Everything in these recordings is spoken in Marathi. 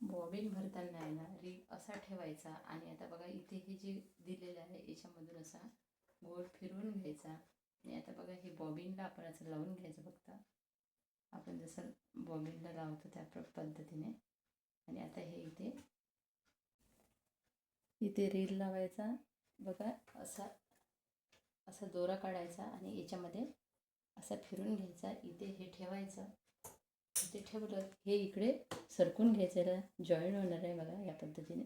बॉबिन भरताना आहे ना रील असा ठेवायचा आणि आता बघा इथे हे जे दिलेलं आहे याच्यामधून असा गोल फिरवून घ्यायचा. आणि आता बघा हे बॉबिनला आपण असं लावून घ्यायचं फक्त आपण जसं बॉबिनला लावतो त्या पद्धतीने. आणि आता हे इथे इथे रील लावायचा. बघा असा असा दोरा काढायचा आणि याच्यामध्ये असा फिरून घ्यायचा. इथे हे ठेवायचं. इथे ठेवलं. हे इकडे सरकून घ्यायचं. जॉईन होणार आहे बघा या पद्धतीने.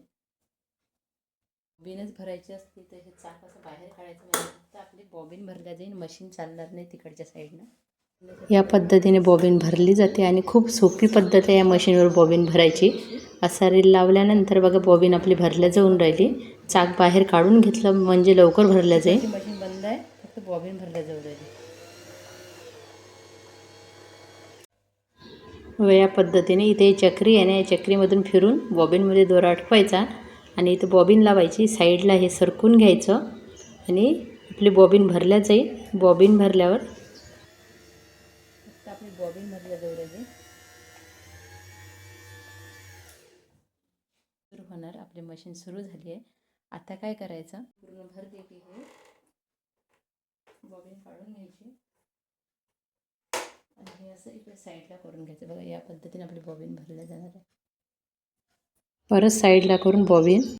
बॉबिनच भरायची असते तर हे चाक असं बाहेर काढायचं म्हणजे आपली बॉबिन भरल्या जाईल. मशीन चालणार नाही तिकडच्या साईडनं. या पद्धतीने बॉबिन भरली जाते आणि खूप सोपी पद्धत आहे या मशीनवर बॉबिन भरायची. असा रील लावल्यानंतर बघा बॉबिन आपली भरल्या जाऊन राहिली. चाक बाहेर काढून घेतलं म्हणजे लवकर भरल्या जाईल. मशीन बंद आहे. फक्त बॉबिन भरल्या जाऊ राहिली. या पद्धतीने इथे चक्री आहे ना या चक्रीमधून फिरून बॉबिनमध्ये दोरा अटकवायचा आणि इथं बॉबिन लावायची. साईडला हे सरकून घ्यायचं आणि आपली बॉबिन भरल्या जाईल. बॉबिन भरल्यावर आपली बॉबिन भरल्या जाऊ सुरू होणार. आपली मशीन सुरू झाली आहे. आता काय करायचं? पूर्ण भर देते हे. बॉबिन काढून घ्यायची. असं इकडे साईडला करून घ्यायचं. बघा या पद्धतीने आपली बॉबिन भरल्या जाणार आहे. परत साईडला करून बॉबिन